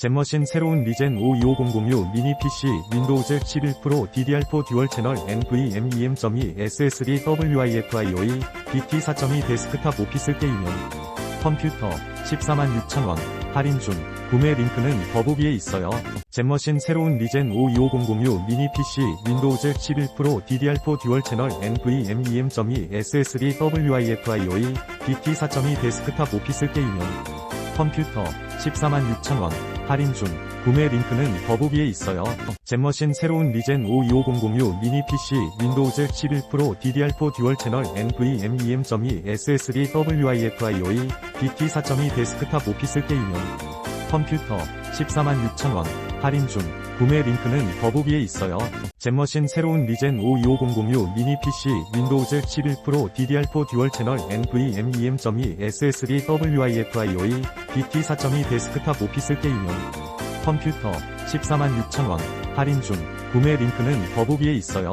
잼머신 새로운 리젠 52500U 미니 PC 윈도우즈 11 프로 DDR4 듀얼 채널 NVMe.2 SSD WIFI BT 4.2 데스크탑 오피스 게이밍 컴퓨터 146,000원 할인 중 구매 링크는 더보기에 있어요. 잼머신 새로운 리젠 52500U 미니 PC 윈도우즈 11 프로 DDR4 듀얼 채널 NVMe.2 SSD WIFI BT 4.2 데스크탑 오피스 게이밍 컴퓨터 146,000원 할인 중. 구매 링크는 더보기에 있어요. 잼머신 새로운 리젠 52500U 미니 PC 윈도우즈 11 프로 DDR4 듀얼 채널 NVMe.2 SSD WIFI BT 4.2 데스크탑 오피스 게이밍 컴퓨터 146,000원 할인 중 구매 링크는 더보기에 있어요. 잼머신 새로운 리젠 52500U 미니 PC 윈도우즈 11 프로 DDR4 듀얼 채널 NVMe.2 SSD WIFI BT 4.2 데스크탑 오피스 게이밍 컴퓨터 146,000원 할인 중 구매 링크는 더보기에 있어요.